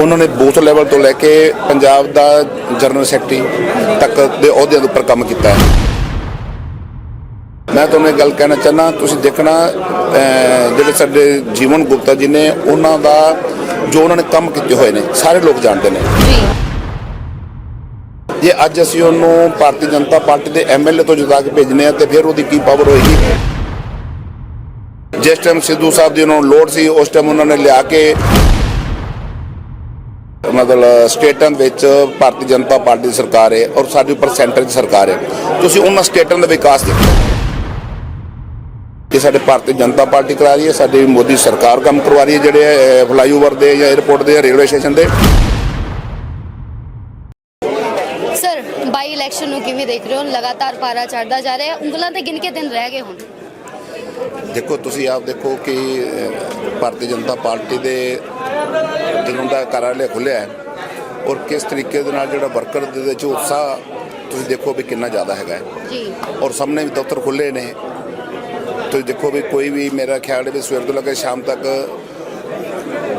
ਉਹਨਾਂ ਨੇ booth level ਤੋਂ ਲੈ ਕੇ ਪੰਜਾਬ ਦਾ ਜਨਰਲ ਸੈਕਟਰੀ ਤੱਕ ਦੇ ਅਹੁਦਿਆਂ ਦੇ ਉੱਪਰ ਕੰਮ ਕੀਤਾ ਹੈ। ਮੈਂ ਤੁਹਾਨੂੰ ਇਹ ਗੱਲ ਕਹਿਣਾ ਚਾਹਨਾ ਤੁਸੀਂ ਦੇਖਣਾ ਜਿਹੜੇ ਸਾਡੇ ਜੀਵਨ ਗੁਪਤਾ ਜੀ ਨੇ ਉਹਨਾਂ ਦਾ ਜੋ ਉਹਨਾਂ ਨੇ ਕੰਮ ਕੀਤੇ ਹੋਏ ਨੇ ਸਾਰੇ ਲੋਕ ਜਾਣਦੇ ਨੇ। ਜੀ। ਜੇ ਅੱਜ ਅਸੀਂ ਉਹਨੂੰ ਭਾਰਤੀ ਜਨਤਾ ਪਾਰਟੀ ਦੇ ਐਮਐਲਏ ਤੋਂ ਜਿਤਾ ਕੇ ਭੇਜਨੇ ਆ ਤੇ ਫਿਰ ਉਹਦੀ ਕੀ ਪਾਵਰ ਹੋਏਗੀ? ਜਿਸ ਟਾਈਮ ਸਿੱਧੂ ਸਾਹਿਬ ਦੀ ਉਹਨਾਂ ਨੂੰ ਲੋੜ ਸੀ ਉਸ ਟਾਈਮ ਉਹਨਾਂ ਨੇ ਲਿਆ ਕੇ ਮਤਲਬ ਸਟੇਟਾਂ ਦੇ ਵਿੱਚ ਭਾਰਤੀ ਜਨਤਾ ਪਾਰਟੀ ਦੀ ਸਰਕਾਰ ਹੈ ਔਰ ਸਾਡੇ ਉੱਪਰ ਸੈਂਟਰ ਦੀ ਸਰਕਾਰ ਹੈ। ਤੁਸੀਂ ਉਹਨਾਂ ਸਟੇਟਾਂ ਦਾ ਵਿਕਾਸ ਦੇਖੋ ਕਿ ਸਾਡੇ ਭਾਰਤੀ ਜਨਤਾ ਪਾਰਟੀ ਕਰਾ ਰਹੀ ਹੈ, ਸਾਡੀ ਮੋਦੀ ਸਰਕਾਰ ਕੰਮ ਕਰਵਾ ਰਹੀ ਹੈ, ਜਿਹੜੇ ਫਲਾਈਓਵਰ ਦੇ ਜਾਂ 에ਅਰਪੋਰਟ ਦੇ ਜਾਂ ਰੇਲਵੇ ਸਟੇਸ਼ਨ ਦੇ। ਸਰ ਬਾਈ ਇਲੈਕਸ਼ਨ ਨੂੰ ਕਿਵੇਂ ਦੇਖ ਰਹੇ ਹੋ? ਲਗਾਤਾਰ ਪਾਰਾ ਚੜਦਾ ਜਾ ਰਿਹਾ ਹੈ। ਉਂਗਲਾਂ ਤੇ ਗਿਣ ਕੇ ਦਿਨ ਰਹਿ ਗਏ ਹੁਣ। ਦੇਖੋ ਤੁਸੀਂ ਆਪ ਦੇਖੋ ਕਿ ਭਾਰਤੀ ਜਨਤਾ ਪਾਰਟੀ ਦੇ ਜਦੋਂ ਦਾ ਕਾਰਜਾਲय ਖੁੱਲਿਆ ਹੈ ਔਰ ਕਿਸ ਤਰੀਕੇ ਦੇ ਨਾਲ ਜਿਹੜਾ ਵਰਕਰ ਦੇ ਵਿੱਚ ਉਤਸ਼ਾਹ ਤੁਸੀਂ ਦੇਖੋ ਵੀ ਕਿੰਨਾ ਜ਼ਿਆਦਾ ਹੈਗਾ ਜੀ। ਔਰ ਸਾਹਮਣੇ ਵੀ ਦਫ਼ਤਰ ਖੁੱਲੇ ਨੇ। ਤੁਸੀਂ ਦੇਖੋ ਵੀ ਕੋਈ ਵੀ ਮੇਰਾ ਖਿਆਲ ਹੈ ਵੀ ਸਵੇਰ ਤੋਂ ਲੈ ਕੇ ਸ਼ਾਮ ਤੱਕ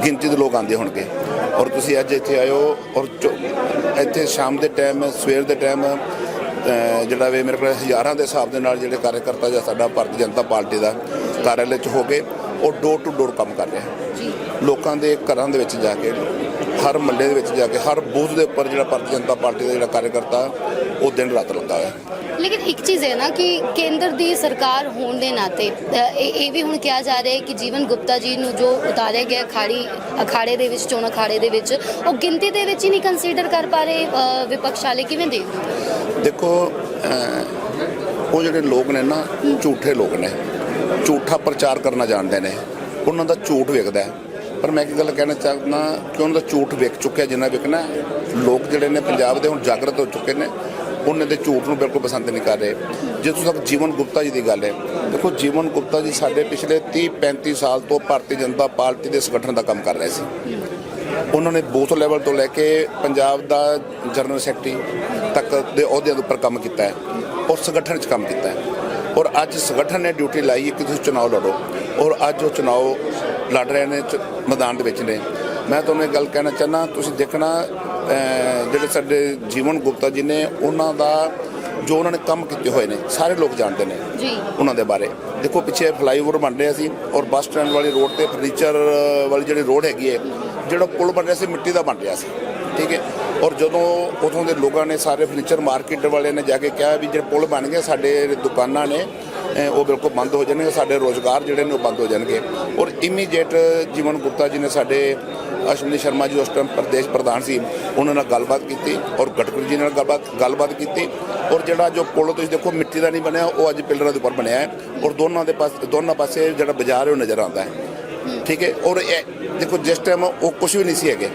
ਗਿਣਤੀ ਦੇ ਲੋਕ ਆਉਂਦੇ ਹੋਣਗੇ। ਔਰ ਤੁਸੀਂ ਅੱਜ ਇੱਥੇ ਆਇਓ ਔਰ ਇੱਥੇ ਸ਼ਾਮ ਦੇ ਟਾਈਮ ਸਵੇਰ ਦੇ ਟਾਈਮ ਜਿਹੜਾ ਵੇ ਮੇਰੇ ਕੋਲ ਹਜ਼ਾਰਾਂ ਦੇ ਹਿਸਾਬ ਦੇ ਨਾਲ ਜਿਹੜੇ ਕਾਰਜਕਰਤਾ ਜਾਂ ਸਾਡਾ ਭਾਰਤੀ ਜਨਤਾ ਪਾਰਟੀ ਦਾ ਕਾਰਜਾਲय ਚ ਹੋ ਕੇ ਉਹ ਡੋਰ ਟੂ ਡੋਰ ਕੰਮ ਕਰ ਰਿਹਾ। ਹੈ ਲੋਕਾਂ ਦੇ ਘਰਾਂ ਦੇ ਵਿੱਚ ਜਾ ਕੇ ਹਰ ਮੱਲੇ ਦੇ ਵਿੱਚ ਜਾ ਕੇ ਹਰ ਬੂਥ ਦੇ ਉੱਪਰ ਜਿਹੜਾ ਭਾਰਤੀ ਜਨਤਾ ਪਾਰਟੀ ਦਾ ਜਿਹੜਾ ਕਾਰਜਕਰਤਾ ਉਹ ਦਿਨ ਰਾਤ ਲੱਗਾ ਹੋਇਆ। ਹੈ ਲੇਕਿਨ ਇੱਕ ਚੀਜ਼ ਹੈ ਨਾ ਕਿ ਕੇਂਦਰ ਦੀ ਸਰਕਾਰ ਹੋਣ ਦੇ ਨਾਤੇ ਇਹ ਵੀ ਹੁਣ ਕਿਹਾ ਜਾ ਰਿਹਾ ਹੈ ਕਿ ਜੀਵਨ ਗੁਪਤਾ ਜੀ ਨੂੰ ਜੋ ਉਤਾਰਿਆ ਗਿਆ ਖਾੜੀ ਅਖਾੜੇ ਦੇ ਵਿੱਚ ਚੋਣ ਅਖਾੜੇ ਦੇ ਵਿੱਚ ਉਹ ਗਿਣਤੀ ਦੇ ਵਿੱਚ ਹੀ ਨਹੀਂ ਕੰਸੀਡਰ ਕਰ ਪਾ ਰਹੇ ਵਿਪਕਸ਼ ਵਾਲੇ ਕਿਵੇਂ ਦੇਖਦੇ ਦੇਖੋ ਉਹ ਜਿਹੜੇ ਲੋਕ ਨੇ ਨਾ ਝੂਠੇ ਲੋਕ ਨੇ ਝੂਠਾ ਪ੍ਰਚਾਰ ਕਰਨਾ ਜਾਣਦੇ ਨੇ ਉਹਨਾਂ ਦਾ ਝੂਠ ਵਿਕਦਾ ਹੈ। ਪਰ ਮੈਂ ਇੱਕ ਗੱਲ ਕਹਿਣਾ ਚਾਹੁੰਦਾ ਕਿ ਉਹਨਾਂ ਦਾ ਝੂਠ ਵਿਕ ਚੁੱਕਿਆ ਜਿੰਨਾ ਵਿਕਣਾ। ਲੋਕ ਜਿਹੜੇ ਨੇ ਪੰਜਾਬ ਦੇ ਹੁਣ ਜਾਗਰਤ ਹੋ ਚੁੱਕੇ ਨੇ ਉਹਨਾਂ ਦੇ ਝੂਠ ਨੂੰ ਬਿਲਕੁਲ ਪਸੰਦ ਨਹੀਂ ਕਰ ਰਹੇ। ਜਿੱਥੋਂ ਤੱਕ ਜੀਵਨ ਗੁਪਤਾ ਜੀ ਦੀ ਗੱਲ ਹੈ, ਦੇਖੋ ਜੀਵਨ ਗੁਪਤਾ ਜੀ ਸਾਡੇ ਪਿਛਲੇ 30 35 ਸਾਲ ਤੋਂ ਭਾਰਤੀ ਜਨਤਾ ਪਾਰਟੀ ਦੇ ਸੰਗਠਨ ਦਾ ਕੰਮ ਕਰ ਰਹੇ ਸੀ। ਉਹਨਾਂ ਨੇ ਬੂਥ ਲੈਵਲ ਤੋਂ ਲੈ ਕੇ ਪੰਜਾਬ ਦਾ ਜਨਰਲ ਸੈਕਟਰੀ ਤੱਕ ਦੇ ਅਹੁਦਿਆਂ ਦੇ ਉੱਪਰ ਕੰਮ ਕੀਤਾ ਹੈ, ਔਰ ਸੰਗਠਨ 'ਚ ਕੰਮ ਕੀਤਾ ਹੈ। ਔਰ ਅੱਜ ਸੰਗਠਨ ਨੇ ਡਿਊਟੀ ਲਾਈ ਹੈ ਕਿ ਤੁਸੀਂ ਚੁਣਾਵ ਲੜੋ, ਔਰ ਅੱਜ ਉਹ ਚੁਣਾਵ ਲੜ ਰਹੇ ਨੇ ਚ- ਮੈਦਾਨ ਦੇ ਵਿੱਚ ਨੇ। ਮੈਂ ਤੁਹਾਨੂੰ ਇਹ ਗੱਲ ਕਹਿਣਾ ਚਾਹਨਾ ਤੁਸੀਂ ਦੇਖਣਾ ਜਿਹੜੇ ਸਾਡੇ ਜੀਵਨ ਗੁਪਤਾ ਜੀ ਨੇ ਉਹਨਾਂ ਦਾ ਜੋ ਉਹਨਾਂ ਨੇ ਕੰਮ ਕੀਤੇ ਹੋਏ ਨੇ ਸਾਰੇ ਲੋਕ ਜਾਣਦੇ ਨੇ ਜੀ। ਉਹਨਾਂ ਦੇ ਬਾਰੇ। ਦੇਖੋ ਪਿੱਛੇ ਫਲਾਈਓਵਰ ਬਣ ਰਿਹਾ ਸੀ ਔਰ ਬੱਸ ਸਟੈਂਡ ਵਾਲੀ ਰੋਡ ਤੇ ਫਰਨੀਚਰ ਵਾਲੀ ਜਿਹੜੀ ਰੋਡ ਹੈਗੀ ਹੈ ਜਿਹੜਾ ਪੁਲ ਬਣ ਰਿਹਾ ਸੀ ਮਿੱਟੀ ਦਾ ਬਣ ਰਿਹਾ ਸੀ। ਠੀਕ ਹੈ ਔਰ ਜਦੋਂ ਉਥੋਂ ਦੇ ਲੋਕਾਂ ਨੇ ਸਾਰੇ ਫਰਨੀਚਰ ਮਾਰਕੀਟ ਵਾਲਿਆਂ ਨੇ ਜਾ ਕੇ ਕਿਹਾ ਵੀ ਜਿਹੜੇ ਪੁਲ ਬਣ ਗਏ ਸਾਡੇ ਦੁਕਾਨਾਂ ਨੇ ਉਹ ਬਿਲਕੁਲ ਬੰਦ ਹੋ ਜਾਣਗੇ ਸਾਡੇ ਰੋਜ਼ਗਾਰ ਜਿਹੜੇ ਨੇ ਉਹ ਬੰਦ ਹੋ ਜਾਣਗੇ। ਔਰ ਇਮੀਡੀਏਟ ਜੀਵਨ ਗੁਪਤਾ ਜੀ ਨੇ ਸਾਡੇ ਅਸ਼ਵਨੀ ਸ਼ਰਮਾ ਜੀ ਉਸ ਟਾਈਮ ਪ੍ਰਦੇਸ਼ ਪ੍ਰਧਾਨ ਸੀ, ਉਹਨਾਂ ਨਾਲ ਗੱਲਬਾਤ ਕੀਤੀ ਔਰ ਗਡਕਰੀ ਜੀ ਨਾਲ ਗੱਲਬਾਤ ਗੱਲਬਾਤ ਕੀਤੀ ਔਰ ਜਿਹੜਾ ਜੋ ਪੁਲ ਤੁਸੀਂ ਦੇਖੋ ਮਿੱਟੀ ਦਾ ਨਹੀਂ ਬਣਿਆ, ਉਹ ਅੱਜ ਪਿਲਰਾਂ ਦੇ ਉੱਪਰ ਬਣਿਆ ਹੈ ਔਰ ਦੋਨਾਂ ਦੇ ਪਾਸ, ਦੋਨਾਂ ਪਾਸੇ ਜਿਹੜਾ ਬਾਜ਼ਾਰ ਹੈ ਉਹ ਨਜ਼ਰ ਆਉਂਦਾ ਹੈ। ਠੀਕ ਹੈ, ਔਰ ਇਹ ਦੇਖੋ ਜਿਸ ਟਾਈਮ ਉਹ ਕੁਝ ਵੀ ਨਹੀਂ ਸੀ ਹੈਗੇ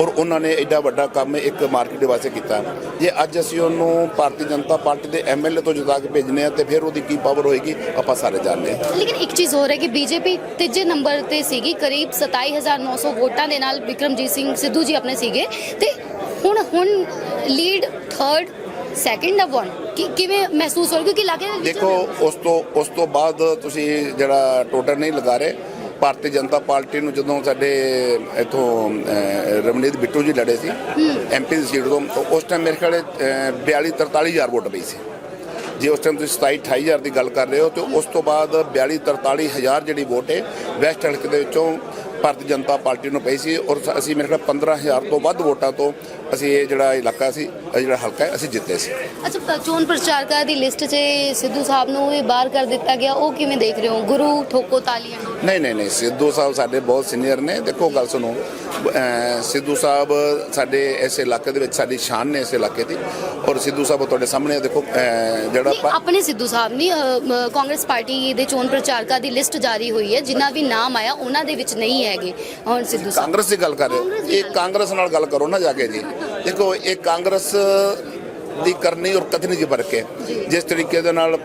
ਔਰ ਉਹਨਾਂ ਨੇ ਐਡਾ ਵੱਡਾ ਕੰਮ ਇੱਕ ਮਾਰਕੀਟ ਦੇ ਵਾਸਤੇ ਕੀਤਾ। ਜੇ ਅੱਜ ਅਸੀਂ ਉਹਨੂੰ ਭਾਰਤੀ ਜਨਤਾ ਪਾਰਟੀ ਦੇ ਐਮਐਲਏ ਤੋਂ ਜਿਤਾ ਕੇ ਭੇਜਨੇ ਆ ਤੇ ਫਿਰ ਉਹਦੀ ਕੀ ਪਾਵਰ ਹੋਏਗੀ ਆਪਾਂ ਸਾਰੇ ਜਾਣਦੇ ਹਾਂ। ਲੇਕਿਨ ਇੱਕ ਚੀਜ਼ ਹੋਰ ਹੈ ਕਿ ਬੀਜੇਪੀ ਤੀਜੇ ਨੰਬਰ ਤੇ ਸੀਗੀ ਕਰੀਬ 27900 ਵੋਟਾਂ ਦੇ ਨਾਲ ਵਿਕਰਮਜੀਤ ਸਿੰਘ ਸਿੱਧੂ ਜੀ ਆਪਣੇ ਸੀਗੇ। ਤੇ ਹੁਣ ਹੁਣ lead third second up one ਕਿ ਕਿਵੇਂ ਮਹਿਸੂਸ ਹੋ ਰਿਹਾ ਕਿਉਂਕਿ ਲੱਗੇ ਦੇਖੋ ਉਸ ਤੋਂ ਉਸ ਤੋਂ ਬਾਅਦ ਤੁਸੀਂ ਜਿਹੜਾ ਟੋਟਲ ਨਹੀਂ ਲਗਾ ਰਹੇ ਭਾਰਤੀ ਜਨਤਾ ਪਾਰਟੀ ਨੂੰ ਜਦੋਂ ਸਾਡੇ ਇਥੋਂ ਰਮਨੀਤ ਬਿੱਟੂ ਜੀ ਲੜੇ ਸੀ ਐਮਪੀ ਦੀ ਸੀਟ ਤੋਂ ਉਸ ਟਾਈਮ ਮੇਰੇ ਖਿਆਲ 42 43000 ਵੋਟ ਪਈ ਸੀ। ਜੇ ਉਸ ਟਾਈਮ ਤੁਸੀਂ 27 28000 ਦੀ ਗੱਲ ਕਰ ਰਹੇ ਹੋ, ਤੇ ਉਸ ਤੋਂ ਬਾਅਦ 42 43000 ਜਿਹੜੀ ਵੋਟ ਹੈ ਵੈਸਟ ਹਲਕੇ ਦੇ ਵਿੱਚੋਂ ਭਾਰਤੀ ਜਨਤਾ ਪਾਰਟੀ ਨੂੰ ਪਈ ਸੀ, ਔਰ ਅਸੀਂ ਮੇਰੇ ਖਿਆਲ 15000 ਤੋਂ ਵੱਧ ਵੋਟਾਂ ਤੋਂ ਅਸੀਂ ਇਹ ਜਿਹੜਾ ਇਲਾਕਾ ਸੀ ਇਹ ਜਿਹੜਾ ਹਲਕਾ ਹੈ ਅਸੀਂ ਜਿੱਤੇ ਸੀ। ਅੱਛਾ ਚੋਣ ਪ੍ਰਚਾਰਕਾਂ ਦੀ ਲਿਸਟ 'ਚ ਸਿੱਧੂ ਸਾਹਿਬ ਨੂੰ ਵੀ ਬਾਹਰ ਕਰ ਦਿੱਤਾ ਗਿਆ ਉਹ ਕਿਵੇਂ ਦੇਖ ਰਹੇ ਹੋ? ਗੁਰੂ ਠੋਕੋ ਤਾਲੀਆਂ ਨਹੀਂ ਨਹੀਂ ਨਹੀਂ ਸਿੱਧੂ ਸਾਹਿਬ ਸਾਡੇ ਬਹੁਤ ਸੀਨੀਅਰ ਨੇ। ਦੇਖੋ ਗੱਲ ਸੁਣੋ ਸਿੱਧੂ ਸਾਹਿਬ ਸਾਡੇ ਇਸ ਇਲਾਕੇ ਦੇ ਵਿੱਚ ਸਾਡੀ ਸ਼ਾਨ ਨੇ ਇਸ ਇਲਾਕੇ ਦੀ ਔਰ ਸਿੱਧੂ ਸਾਹਿਬ ਤੁਹਾਡੇ ਸਾਹਮਣੇ ਦੇਖੋ ਜਿਹੜਾ ਆਪਣੇ ਸਿੱਧੂ ਸਾਹਿਬ ਨਹੀਂ ਕਾਂਗਰਸ ਪਾਰਟੀ ਦੇ ਚੋਣ ਪ੍ਰਚਾਰਕਾਂ ਦੀ ਲਿਸਟ ਜਾਰੀ ਹੋਈ ਹੈ ਜਿਨ੍ਹਾਂ ਵੀ ਨਾਮ ਆਇਆ ਉਹਨਾਂ ਦੇ ਵਿੱਚ ਨਹੀਂ ਹੈਗੇ ਹੁਣ ਸਿੱਧੂ ਸਾਹਿਬ। ਕਾਂਗਰਸ ਦੀ ਗੱਲ ਕਰ ਰਹੇ ਇਹ। ਕਾਂਗਰਸ ਨਾਲ ਗੱਲ ਕਰੋ ਨਾ ਜਾ ਕੇ ਜੀ। ਦੇਖੋ ਇਹ ਕਾਂਗਰਸ ਦੀ ਕਰਨੀ ਔਰ ਕਥਨੀ 'ਚ ਫ਼ਰਕ ਹੈ। ਜਿਸ ਤਰੀਕੇ ਦੇ ਨਾਲ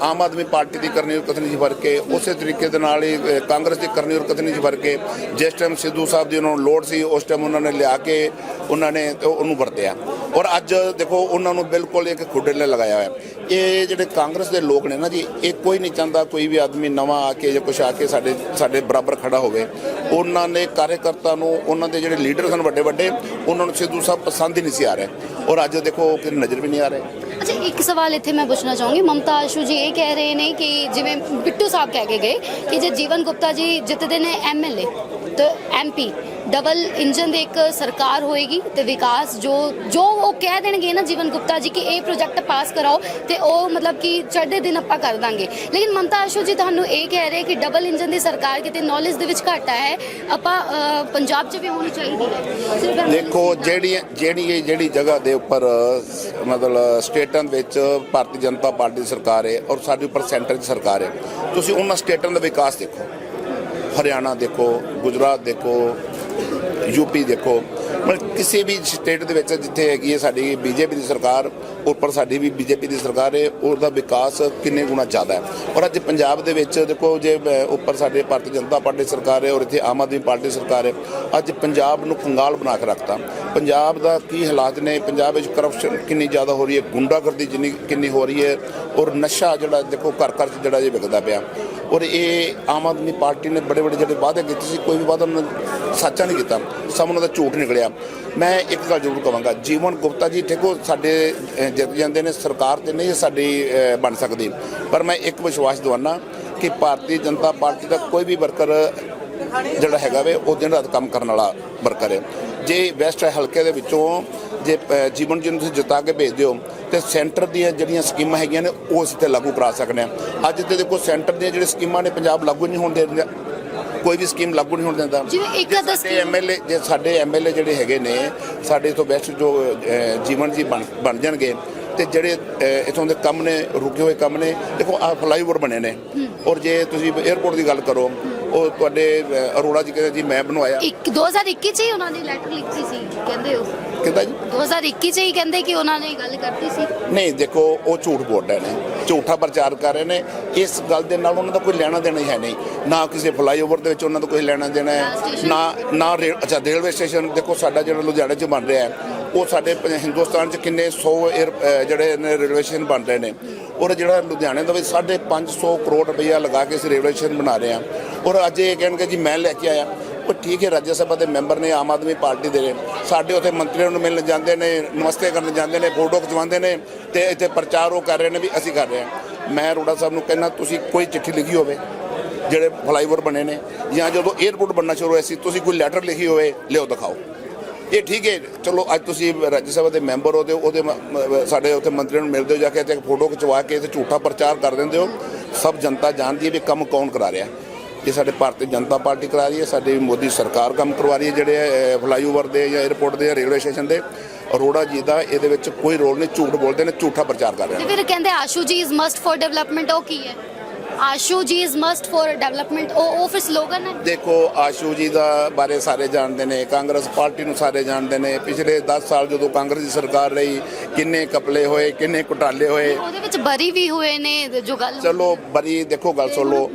ਆਮ ਆਦਮੀ ਪਾਰਟੀ ਦੀ ਕਰਨੀ ਔਰ ਕਥਨੀ 'ਚ ਫ਼ਰਕ ਹੈ ਉਸੇ ਤਰੀਕੇ ਦੇ ਨਾਲ ਹੀ ਕਾਂਗਰਸ ਦੀ ਕਰਨੀ ਔਰ ਕਥਨੀ 'ਚ ਫ਼ਰਕ ਹੈ। ਜਿਸ ਟਾਈਮ ਸਿੱਧੂ ਸਾਹਿਬ ਦੀ ਉਹਨਾਂ ਨੂੰ ਲੋੜ ਸੀ ਉਸ ਟਾਈਮ ਉਹਨਾਂ ਨੇ ਲਿਆ ਕੇ ਉਹਨਾਂ ਨੇ ਉਹਨੂੰ ਵਰਤਿਆ। ਔਰ ਅੱਜ ਦੇਖੋ ਉਹਨਾਂ ਨੂੰ ਬਿਲਕੁਲ ਇੱਕ ਖੁੱਡੇ ਨੇ ਲਗਾਇਆ ਹੋਇਆ। ਇਹ ਜਿਹੜੇ ਕਾਂਗਰਸ ਦੇ ਲੋਕ ਨੇ ਨਾ ਜੀ, ਇਹ ਕੋਈ ਨਹੀਂ ਚਾਹੁੰਦਾ ਕੋਈ ਵੀ ਆਦਮੀ ਨਵਾਂ ਆ ਕੇ ਜਾਂ ਕੁਛ ਆ ਕੇ ਸਾਡੇ ਸਾਡੇ ਬਰਾਬਰ ਖੜਾ ਹੋਵੇ। ਉਹਨਾਂ ਨੇ ਕਾਰਜਕਰਤਾ ਨੂੰ, ਉਹਨਾਂ ਦੇ ਜਿਹੜੇ ਲੀਡਰ ਸਨ ਵੱਡੇ ਵੱਡੇ, ਉਹਨਾਂ ਨੂੰ ਸਿੱਧੂ ਸਾਹਿਬ ਪਸੰਦ ਹੀ ਨਹੀਂ ਸੀ ਆ ਰਹੇ। ਔਰ ਅੱਜ ਦੇਖੋ ਕਿ ਨਜ਼ਰ ਵੀ ਨਹੀਂ ਆ ਰਹੇ। ਅੱਛਾ, ਇੱਕ ਸਵਾਲ ਇੱਥੇ ਮੈਂ ਪੁੱਛਣਾ ਚਾਹੂੰਗੀ। ਮਮਤਾ ਆਸ਼ੂ ਜੀ ਇਹ ਕਹਿ ਰਹੇ ਨੇ ਕਿ ਜਿਵੇਂ ਬਿੱਟੂ ਸਾਹਿਬ ਕਹਿ ਕੇ ਗਏ ਕਿ ਜੇ ਜੀਵਨ ਗੁਪਤਾ ਜੀ ਜਿੱਤਦੇ ਨੇ ਐਮਐਲਏ ਤੇ ਐਮਪੀ ਡਬਲ ਇੰਜਨ ਦੇ ਇੱਕ ਸਰਕਾਰ ਹੋਏਗੀ ਤੇ ਵਿਕਾਸ ਜੋ ਜੋ ਉਹ ਕਹਿ ਦੇਣਗੇ ਨਾ ਜੀਵਨ ਗੁਪਤਾ ਜੀ ਕਿ ਇਹ ਪ੍ਰੋਜੈਕਟ ਪਾਸ ਕਰਾਓ ਤੇ ਉਹ ਮਤਲਬ ਕਿ ਚੜ੍ਹਦੇ ਦਿਨ ਆਪਾਂ ਕਰ ਦਾਂਗੇ। ਲੇਕਿਨ ਮਮਤਾ ਆਸ਼ੂ ਜੀ ਤੁਹਾਨੂੰ ਇਹ ਕਹਿ ਰਹੇ ਕਿ ਡਬਲ ਇੰਜਨ ਦੀ ਸਰਕਾਰ ਕਿਤੇ ਨੌਲੇਜ ਦੇ ਵਿੱਚ ਘਾਟਾ ਹੈ ਆਪਾਂ ਪੰਜਾਬ 'ਚ ਵੀ ਹੋਣੀ ਚਾਹੀਦੀ ਹੈ। ਦੇਖੋ ਜਿਹੜੀ ਜਿਹੜੀ ਜਿਹੜੀ ਜਗ੍ਹਾ ਦੇ ਉੱਪਰ ਮਤਲਬ ਸਟੇਟਾਂ ਵਿੱਚ ਭਾਰਤੀ ਜਨਤਾ ਪਾਰਟੀ ਦੀ ਸਰਕਾਰ ਹੈ ਔਰ ਸਾਡੇ ਉੱਪਰ ਸੈਂਟਰ ਦੀ ਸਰਕਾਰ ਹੈ ਤੁਸੀਂ ਉਹਨਾਂ ਸਟੇਟਾਂ ਦਾ ਵਿਕਾਸ ਦੇਖੋ। ਹਰਿਆਣਾ ਦੇਖੋ ਗੁਜਰਾਤ ਦੇਖੋ ਯੂਪੀ ਦੇਖੋ। ਮਤਲਬ ਕਿਸੇ ਵੀ ਸਟੇਟ ਦੇ ਵਿੱਚ ਜਿੱਥੇ ਹੈਗੀ ਹੈ ਸਾਡੀ ਬੀਜੇਪੀ ਦੀ ਸਰਕਾਰ ਉੱਪਰ ਸਾਡੀ ਵੀ ਬੀਜੇਪੀ ਦੀ ਸਰਕਾਰ ਹੈ, ਉਹਦਾ ਵਿਕਾਸ ਕਿੰਨੇ ਗੁਣਾ ਜ਼ਿਆਦਾ ਹੈ। ਔਰ ਅੱਜ ਪੰਜਾਬ ਦੇ ਵਿੱਚ ਦੇਖੋ ਜੇ ਉੱਪਰ ਸਾਡੇ ਭਾਰਤੀ ਜਨਤਾ ਪਾਰਟੀ ਸਰਕਾਰ ਹੈ ਔਰ ਇੱਥੇ ਆਮ ਆਦਮੀ ਪਾਰਟੀ ਸਰਕਾਰ ਹੈ, ਅੱਜ ਪੰਜਾਬ ਨੂੰ ਕੰਗਾਲ ਬਣਾ ਕੇ ਰੱਖਤਾ। ਪੰਜਾਬ ਦਾ ਕੀ ਹਾਲਾਤ ਨੇ? ਪੰਜਾਬ ਵਿੱਚ ਕਰਪਸ਼ਨ ਕਿੰਨੀ ਜ਼ਿਆਦਾ ਹੋ ਰਹੀ ਹੈ? ਗੁੰਡਾਗਰਦੀ ਜਿੰਨੀ ਕਿੰਨੀ ਹੋ ਰਹੀ ਹੈ? ਔਰ ਨਸ਼ਾ ਜਿਹੜਾ ਦੇਖੋ ਘਰ ਘਰ 'ਚ ਜਿਹੜਾ ਜੇ ਵਿਕਦਾ ਪਿਆ। ਔਰ ਇਹ ਆਮ ਆਦਮੀ ਪਾਰਟੀ ਨੇ ਬੜੇ ਬੜੇ ਜਿਹੜੇ ਵਾਅਦੇ ਕੀਤੇ ਸੀ, ਕੋਈ ਵੀ ਵਾਅਦਾ ਉਹਨਾਂ ਨੇ ਸੱਚਾ ਨਹੀਂ ਕੀਤਾ। ਸਭ ਉਹਨਾਂ ਦਾ ਝੂਠ ਨਿਕਲਿਆ। ਮੈਂ ਇੱਕ ਗੱਲ ਜ਼ਰੂਰ ਕਹਾਂਗਾ, ਜੀਵਨ ਗੁਪਤਾ ਜੀ ਠੇਕੋ ਸਾਡੇ ਜਿੱਤ ਜਾਂਦੇ ਨੇ, ਸਰਕਾਰ ਤੇ ਨਹੀਂ ਸਾਡੀ ਬਣ ਸਕਦੀ। ਪਰ ਮੈਂ ਇੱਕ ਵਿਸ਼ਵਾਸ ਦਵਾਨਾ ਕਿ ਭਾਰਤੀ ਜਨਤਾ ਪਾਰਟੀ ਦਾ ਕੋਈ ਵੀ ਵਰਕਰ ਜਿਹੜਾ ਹੈਗਾ ਵੇ, ਉਹ ਦਿਨ ਰਾਤ ਕੰਮ ਕਰਨ ਵਾਲਾ ਵਰਕਰ ਹੈ ਜੇ ਵੈਸਟ ਹਲਕੇ ਦੇ ਵਿੱਚੋਂ ਜੇ ਜੀਵਨ ਜੀ ਨੂੰ ਤੁਸੀਂ ਜਿਤਾ ਕੇ ਭੇਜ ਦਿਓ, ਤੇ ਸੈਂਟਰ ਦੀਆਂ ਜਿਹੜੀਆਂ ਸਕੀਮਾਂ ਹੈਗੀਆਂ ਨੇ, ਉਹ ਅਸੀਂ ਤੇ ਲਾਗੂ ਕਰਾ ਸਕਦੇ ਹਾਂ। ਅੱਜ ਤੇ ਦੇਖੋ, ਸੈਂਟਰ ਦੀਆਂ ਜਿਹੜੀਆਂ ਸਕੀਮਾਂ ਨੇ, ਪੰਜਾਬ ਲਾਗੂ ਨਹੀਂ ਹੋਣ ਦੇ ਕੋਈ ਵੀ ਸਕੀਮ ਲਾਗੂ ਨਹੀਂ ਹੋਣ ਦਿੰਦਾ। ਜਿਵੇਂ ਇੱਕ ਅੱਧਾ ਸਾਡੇ ਐਮਐਲਏ ਜੇ ਸਾਡੇ ਐਮਐਲਏ ਜਿਹੜੇ ਹੈਗੇ ਨੇ ਸਾਡੇ ਤੋਂ ਬੈਸਟ ਜੋ ਜੀਵਨ ਜੀ ਬਣ ਜਾਣਗੇ ਤੇ ਜਿਹੜੇ ਇੱਥੋਂ ਦੇ ਕੰਮ ਨੇ ਰੁਕੇ ਹੋਏ ਕੰਮ ਨੇ ਦੇਖੋ ਆ ਫਲਾਈਓਵਰ ਬਣੇ ਨੇ। ਔਰ ਜੇ ਤੁਸੀਂ 에어ਪੋਰਟ ਦੀ ਗੱਲ ਕਰੋ ਉਹ ਤੁਹਾਡੇ ਅਰੋੜਾ ਜੀ ਕਹਿੰਦੇ ਜੀ ਮੈਂ ਬਣਵਾਇਆ। ਇੱਕ 2021 ਚ ਹੀ ਉਹਨਾਂ ਨੇ ਲੈਟਰ ਲਿਖੀ ਸੀ ਕਹਿੰਦੇ ਹੋ ਕਿੰਦਾ ਜੀ? 2021 ਚ ਹੀ ਕਹਿੰਦੇ ਕਿ ਉਹਨਾਂ ਨੇ ਗੱਲ ਕਰਤੀ ਸੀ। ਨਹੀਂ ਦੇਖੋ ਉਹ ਝੂਠ ਬੋਲ ਰਹੇ ਨੇ ਝੂਠਾ ਪ੍ਰਚਾਰ ਕਰ ਰਹੇ ਨੇ। ਇਸ ਗੱਲ ਦੇ ਨਾਲ ਉਹਨਾਂ ਦਾ ਕੋਈ ਲੈਣਾ ਦੇਣਾ ਹੀ ਹੈ ਨਹੀਂ। ਨਾ ਕਿਸੇ ਫਲਾਈਓਵਰ ਦੇ ਵਿੱਚ ਉਹਨਾਂ ਦਾ ਕੋਈ ਲੈਣਾ ਦੇਣਾ ਨਾ ਹੈ, ਨਾ ਨਾ ਰੇ- ਅੱਛਾ, ਰੇਲਵੇ ਸਟੇਸ਼ਨ, ਦੇਖੋ ਸਾਡਾ ਜਿਹੜਾ ਲੁਧਿਆਣੇ 'ਚ ਬਣ ਰਿਹਾ ਹੈ, ਉਹ ਸਾਡੇ ਪ- ਹਿੰਦੁਸਤਾਨ 'ਚ ਕਿੰਨੇ 100 ਏਅਰ- ਜਿਹੜੇ ਨੇ ਰੇਲਵੇ ਸਟੇਸ਼ਨ ਬਣ ਰਹੇ ਨੇ। ਔਰ ਜਿਹੜਾ ਲੁਧਿਆਣੇ ਦਾ ਵੀ 550 ਕਰੋੜ ਰੁਪਈਆ ਲਗਾ ਕੇ ਅਸੀਂ ਰੇਲਵੇ ਸਟੇਸ਼ਨ ਬਣਾ ਰਹੇ ਹਾਂ। ਔਰ ਅੱਜ ਇਹ ਕਹਿਣਗੇ ਜੀ, ਮੈਂ ਲੈ ਕੇ ਆਇਆ। ਉਹ ਠੀਕ ਹੈ, ਰਾਜ ਸਭਾ ਦੇ ਮੈਂਬਰ ਨੇ ਆਮ ਆਦਮੀ ਪਾਰਟੀ ਦੇ ਸਾਡੇ ਉੱਥੇ ਮੰਤਰੀਆਂ ਨੂੰ ਮਿਲਣ ਜਾਂਦੇ ਨੇ, ਨਮਸਤੇ ਕਰਨ ਜਾਂਦੇ ਨੇ, ਫੋਟੋ ਖਿਚਵਾਉਂਦੇ ਨੇ ਤੇ ਇੱਥੇ ਪ੍ਰਚਾਰ ਉਹ ਕਰ ਰਹੇ ਨੇ ਵੀ ਅਸੀਂ ਕਰ ਰਹੇ ਹਾਂ। ਮੈਂ ਰੋੜਾ ਸਾਹਿਬ ਨੂੰ ਕਹਿੰਦਾ, ਤੁਸੀਂ ਕੋਈ ਚਿੱਠੀ ਲਿਖੀ ਹੋਵੇ ਜਿਹੜੇ ਫਲਾਈਓਵਰ ਬਣੇ ਨੇ ਜਾਂ ਜਦੋਂ 에ਅਰਪੋਰਟ ਬਣਨਾ ਸ਼ੁਰੂ ਹੋਇਆ ਸੀ, ਤੁਸੀਂ ਕੋਈ ਲੈਟਰ ਲਿਖੀ ਹੋਵੇ ਲਿਓ ਦਿਖਾਓ। ਇਹ ਠੀਕ ਹੈ, ਚਲੋ ਅੱਜ ਤੁਸੀਂ ਰਾਜ ਸਭਾ ਦੇ ਮੈਂਬਰ ਹੋ ਤੇ ਉਹਦੇ ਸਾਡੇ ਉੱਥੇ ਮੰਤਰੀਆਂ ਨੂੰ ਮਿਲਦੇ ਹੋ ਜਾ ਕੇ ਤੇ ਫੋਟੋ ਖਿਚਵਾ ਕੇ ਤੇ ਝੂਠਾ ਪ੍ਰਚਾਰ ਕਰ ਦਿੰਦੇ ਹੋ। ਸਭ ਜਨਤਾ ਜਾਣਦੀ ਹੈ ਵੀ ਕੰਮ ਕੌਣ ਕਰਾ ਰਿਹਾ। ਇਹ ਸਾਡੇ ਭਾਰਤੀ ਜਨਤਾ ਪਾਰਟੀ ਕਰਾ ਰਹੀ ਹੈ, ਸਾਡੀ ਮੋਦੀ ਸਰਕਾਰ ਕੰਮ ਕਰਵਾ ਰਹੀ ਹੈ, ਜਿਹੜੇ ਫਲਾਈਓਵਰ ਦੇ ਜਾਂ 에ਅਰਪੋਰਟ ਦੇ ਜਾਂ ਰੇਲਵੇ ਸਟੇਸ਼ਨ ਦੇ। ਅਰੋੜਾ ਜੀ ਦਾ ਇਹਦੇ ਵਿੱਚ ਕੋਈ ਰੋਲ ਨਹੀਂ, ਝੂਠ ਬੋਲਦੇ ਨੇ, ਝੂਠਾ ਪ੍ਰਚਾਰ ਕਰ ਰਹੇ ਨੇ। ਫਿਰ ਕਹਿੰਦੇ ਆਸ਼ੂ ਜੀ ਇਜ਼ ਮਸਟ ਫॉर ਡਿਵੈਲਪਮੈਂਟ ਉਹ ਕੀ ਹੈ? ਆਸ਼ੂ ਜੀ ਇਜ਼ ਮਸਟ ਫॉर ਡਿਵੈਲਪਮੈਂਟ ਉਹ ਉਹ ਫਿਰ ਸਲੋਗਨ ਹੈ? ਦੇਖੋ ਆਸ਼ੂ ਜੀ ਦਾ ਬਾਰੇ ਸਾਰੇ ਜਾਣਦੇ ਨੇ ਕਾਂਗਰਸ ਪਾਰਟੀ ਨੂੰ ਸਾਰੇ ਜਾਣਦੇ ਨੇ। ਪਿਛਲੇ 10 ਸਾਲ ਜਦੋਂ ਕਾਂਗਰਸ ਦੀ ਸਰਕਾਰ ਰਹੀ ਕਿੰਨੇ ਕਪਲੇ ਹੋਏ ਕਿੰਨੇ ਘੁਟਾਲੇ ਹੋਏ। ਉਹਦੇ ਵਿੱਚ ਬਰੀ ਵੀ ਹੋਏ ਨੇ ਜੋ ਗੱਲ ਚਲੋ ਬੜੀ ਦੇਖੋ ਗੱਲ ਸੁਣ ਲਓ।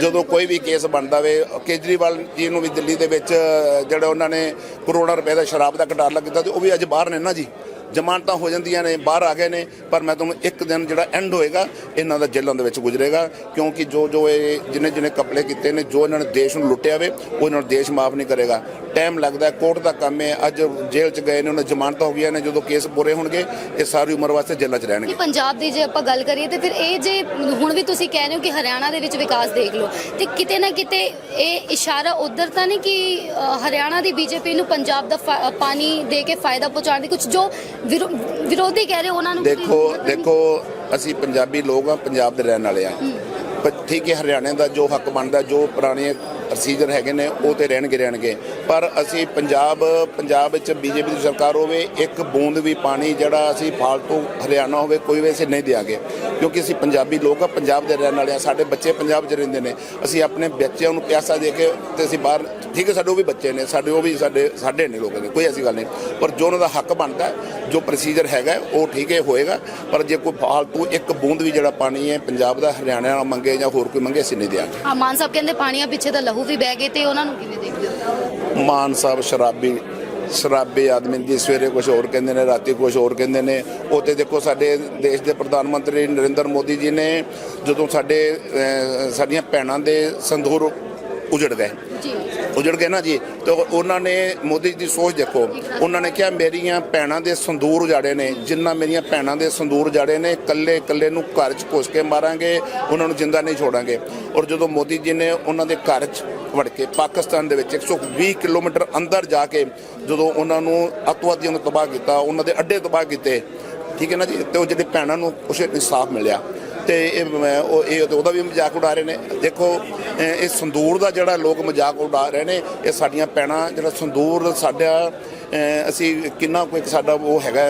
ਜਦੋਂ ਕੋਈ ਵੀ ਕੇਸ ਬਣਦਾ ਵੇ ਕੇਜਰੀਵਾਲ ਜੀ ਨੂੰ ਵੀ ਦਿੱਲੀ ਦੇ ਵਿੱਚ ਜਿਹੜਾ ਉਹਨਾਂ ਨੇ ਕਰੋੜਾਂ ਰੁਪਏ ਦਾ ਸ਼ਰਾਬ ਦਾ ਘਟਾਲਾ ਕੀਤਾ ਤੇ ਉਹ ਵੀ ਅੱਜ ਬਾਹਰ ਨੇ ਨਾ ਜੀ। ਜ਼ਮਾਨਤਾਂ ਹੋ ਜਾਂਦੀਆਂ ਨੇ, ਬਾਹਰ ਆ ਗਏ ਨੇ, ਪਰ ਮੈਂ ਤੁਹਾਨੂੰ ਇੱਕ ਦਿਨ ਜਿਹੜਾ ਐਂਡ ਹੋਏਗਾ, ਇਹਨਾਂ ਦਾ ਜੇਲ੍ਹਾਂ ਦੇ ਵਿੱਚ ਗੁਜ਼ਰੇਗਾ, ਕਿਉਂਕਿ ਜੋ ਜੋ ਇਹ ਜਿਨੇ ਜਿਨੇ ਕਪਲੇ ਕੀਤੇ ਨੇ, ਜੋ ਇਹਨਾਂ ਨੇ ਦੇਸ਼ ਨੂੰ ਲੁੱਟਿਆ ਵੇ, ਉਹ ਇਹਨਾਂ ਨੂੰ ਦੇਸ਼ ਮਾਫ ਨਹੀਂ ਕਰੇਗਾ। ਟਾਈਮ ਲੱਗਦਾ ਕੋਰਟ ਦਾ ਕੰਮ ਹੈ, ਅੱਜ ਜੇਲ੍ਹ 'ਚ ਗਏ ਨੇ, ਉਹਨਾਂ ਜ਼ਮਾਨਤਾਂ ਹੋ ਗਈਆਂ ਨੇ, ਜਦੋਂ ਕੇਸ ਪੂਰੇ ਹੋਣਗੇ, ਇਹ ਸਾਰੀ ਉਮਰ ਵਾਸਤੇ ਜੇਲ੍ਹਾਂ 'ਚ ਰਹਿਣਗੇ। ਪੰਜਾਬ ਦੀ ਜੇ ਆਪਾਂ ਗੱਲ ਕਰੀਏ, ਤੇ ਫਿਰ ਇਹ ਜੇ ਹੁਣ ਵੀ ਤੁਸੀਂ ਕਹਿ ਰਹੇ ਹੋ ਕਿ ਹਰਿਆਣਾ ਦੇ ਵਿੱਚ ਵਿਕਾਸ ਦੇਖ ਲਓ, ਤੇ ਕਿਤੇ ਨਾ ਕਿਤੇ ਇਹ ਇਸ਼ਾਰਾ ਉਧਰ ਤਾਂ ਨਹੀਂ ਕਿ ਹਰਿਆਣਾ ਦੀ ਬੀਜੇਪੀ ਨੂੰ ਪੰਜਾਬ ਦਾ ਫਾ- ਪਾਣੀ ਦੇ ਕੇ ਫਾਇਦਾ ਪਹੁੰਚਾਉਣ ਦੀ ਕੁਝ ਜੋ ਵਿਰੋ- ਵਿਰੋਧੀ ਕਹਿ ਰਹੇ ਉਹਨਾਂ ਨੂੰ ਕੋਈ ਦੇਖੋ ਜ਼ਰੂਰਤ ਨਹੀਂ। ਦੇਖੋ ਅਸੀਂ ਪੰਜਾਬੀ ਲੋਕ ਆ ਪੰਜਾਬ ਦੇ ਰਹਿਣ ਵਾਲੇ ਆ ਪਰ ਠੀਕ ਹੈ ਹਰਿਆਣੇ ਦਾ ਜੋ ਹੱਕ ਬਣਦਾ ਜੋ ਪੁਰਾਣੇ ਪ੍ਰੋਸੀਜਰ ਹੈਗੇ ਨੇ, ਉਹ ਤੇ ਰਹਿਣਗੇ ਰਹਿਣਗੇ। ਪਰ ਅਸੀਂ ਪੰਜਾਬ ਪੰਜਾਬ ਵਿੱਚ ਬੀਜੇਪੀ ਦੀ ਸਰਕਾਰ ਹੋਵੇ, ਇੱਕ ਬੂੰਦ ਵੀ ਪਾਣੀ ਜਿਹੜਾ ਅਸੀਂ ਫਾਲਤੂ ਹਰਿਆਣਾ ਹੋਵੇ, ਕੋਈ ਵੀ ਅਸੀਂ ਨਹੀਂ ਦਿਆਂਗੇ। ਕਿਉਂਕਿ ਅਸੀਂ ਪੰਜਾਬੀ ਲੋਕ ਆ, ਪੰਜਾਬ ਦੇ ਰਹਿਣ ਵਾਲੇ ਆ, ਸਾਡੇ ਬੱਚੇ ਪੰਜਾਬ 'ਚ ਰਹਿੰਦੇ ਨੇ। ਅਸੀਂ ਆਪਣੇ ਬੱਚਿਆਂ ਨੂੰ ਪਿਆਸਾ ਦੇ ਕੇ ਤੇ ਅਸੀਂ ਬਾਹਰ, ਠੀਕ ਹੈ, ਸਾਡੇ ਉਹ ਵੀ ਬੱਚੇ ਨੇ, ਸਾਡੇ ਉਹ ਵੀ ਸਾਡੇ ਸਾਡੇ ਨੇ ਲੋਕਾਂ ਦੇ, ਕੋਈ ਐਸੀ ਗੱਲ ਨਹੀਂ। ਪਰ ਜੋ ਉਹਨਾਂ ਦਾ ਹੱਕ ਬਣਦਾ, ਜੋ ਪ੍ਰੋਸੀਜਰ ਹੈਗਾ, ਉਹ ਠੀਕ ਹੈ, ਹੋਏਗਾ। ਪਰ ਜੇ ਕੋਈ ਫਾਲਤੂ ਇੱਕ ਬੂੰਦ ਵੀ ਜਿਹੜਾ ਪਾਣੀ ਹੈ, ਪੰਜਾਬ ਦਾ, ਹਰਿਆਣਾ ਨਾਲ ਮੰਗੇ ਜਾਂ ਹੋਰ ਕੋਈ ਮੰਗੇ, ਅਸੀਂ ਨਹੀਂ ਦਿਆਂਗੇ। ਹਾਂ, ਮਾਨ ਸਾਹਿਬ ਕਹਿੰਦੇ ਪਾਣੀਆਂ ਪਿੱਛੇ ਤਾਂ ਲਹੂ ਵੀ ਬਹਿ ਗਏ ਤੇ ਉਹਨਾਂ ਨੂੰ ਕਿਵੇਂ ਦੇਖਦੇ ਹੋ? ਮਾਨ ਸਾਹਿਬ ਸ਼ਰਾਬੀ ਸ਼ਰਾਬੀ ਆਦਮੀ ਦੀ ਸਵੇਰੇ ਕੁਝ ਹੋਰ ਕਹਿੰਦੇ ਨੇ ਰਾਤੀ ਕੁਝ ਹੋਰ ਕਹਿੰਦੇ ਨੇ। ਉਹ ਤੇ ਦੇਖੋ ਸਾਡੇ ਦੇਸ਼ ਦੇ ਪ੍ਰਧਾਨ ਮੰਤਰੀ ਨਰਿੰਦਰ ਮੋਦੀ ਜੀ ਨੇ ਜਦੋਂ ਸਾਡੇ ਸਾਡੀਆਂ ਭੈਣਾਂ ਦੇ ਸੰਦੂਰ ਉਜੜ ਗਏ ਜੀ। ਉਜੜ ਗਏ ਨਾ ਜੀ, ਤੇ ਉਹਨਾਂ ਨੇ ਮੋਦੀ ਜੀ ਦੀ ਸੋਚ ਦੇਖੋ, ਉਹਨਾਂ ਨੇ ਕਿਹਾ ਮੇਰੀਆਂ ਭੈਣਾਂ ਦੇ ਸੰਦੂਰ ਉਜਾੜੇ ਨੇ, ਜਿੰਨਾ ਮੇਰੀਆਂ ਭੈਣਾਂ ਦੇ ਸੰਦੂਰ ਉਜਾੜੇ ਨੇ ਕੱਲੇ ਕੱਲੇ ਨੂੰ ਘਰ 'ਚ ਘੁਸ ਕੇ ਮਾਰਾਂਗੇ, ਉਹਨਾਂ ਨੂੰ ਜਿੰਦਾ ਨਹੀਂ ਛੋੜਾਂਗੇ। ਔਰ ਜਦੋਂ ਮੋਦੀ ਜੀ ਨੇ ਉਹਨਾਂ ਦੇ ਘਰ 'ਚ ਵੜ ਕੇ ਪਾਕਿਸਤਾਨ ਦੇ ਵਿੱਚ 120 ਕਿਲੋਮੀਟਰ ਅੰਦਰ ਜਾ ਕੇ ਜਦੋਂ ਉਹਨਾਂ ਨੂੰ ਅੱਤਵਾਦੀਆਂ ਨੂੰ ਤਬਾਹ ਕੀਤਾ, ਉਹਨਾਂ ਦੇ ਅੱਡੇ ਤਬਾਹ ਕੀਤੇ, ਠੀਕ ਹੈ ਨਾ ਜੀ? ਤੇ ਉਹ ਜਿਹੜੇ ਭੈਣਾਂ ਨੂੰ ਕੁਛ ਇਨਸਾਫ ਮਿਲਿਆ। ਤੇ ਇਹ ਮੈਂ ਉਹ ਇਹ ਉਹਦਾ ਵੀ ਮਜ਼ਾਕ ਉਡਾ ਰਹੇ ਨੇ। ਦੇਖੋ ਇਹ ਸੰਦੂਰ ਦਾ ਜਿਹੜਾ ਲੋਕ ਮਜ਼ਾਕ ਉਡਾ ਰਹੇ ਨੇ, ਇਹ ਸਾਡੀਆਂ ਪੈਣਾ, ਜਿਹੜਾ ਸੰਦੂਰ ਸਾਡਾ ਅਸੀਂ ਕਿੰਨਾ ਕੋਈ ਸਾਡਾ ਉਹ ਹੈਗਾ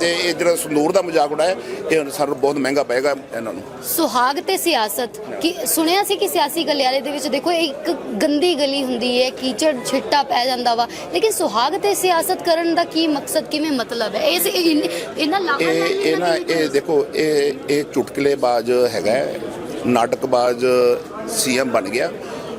ਤੇ ਇਹ ਜਿਹੜਾ ਸੰਦੂਰ ਦਾ ਮਜ਼ਾਕ ਉਡਾਇਆ ਇਹ ਸਾਨੂੰ ਬਹੁਤ ਮਹਿੰਗਾ ਪਏਗਾ ਇਹਨਾਂ ਨੂੰ। ਸੁਹਾਗ ਤੇ ਸਿਆਸਤ। ਕਿ ਸੁਣਿਆ ਸੀ ਕਿ ਸਿਆਸੀ ਗਲਿਆਰੇ ਦੇ ਵਿੱਚ ਦੇਖੋ ਇੱਕ ਗੰਦੀ ਗਲੀ ਹੁੰਦੀ ਹੈ ਕੀਚੜ ਛਿੱਟਾ ਪੈ ਜਾਂਦਾ ਵਾ। ਲੇਕਿਨ ਸੁਹਾਗ ਤੇ ਸਿਆਸਤ ਕਰਨ ਦਾ ਕੀ ਮਕਸਦ ਕਿਵੇਂ ਮਤਲਬ ਹੈ? ਇਸ ਇਹਨਾਂ ਲਾਗਾਂ ਇਹ ਇਹ ਦੇਖੋ ਇਹ ਇਹ ਚੁਟਕਲੇਬਾਜ਼ ਹੈਗਾ ਨਾਟਕਬਾਜ਼ ਸੀਐਮ ਬਣ ਗਿਆ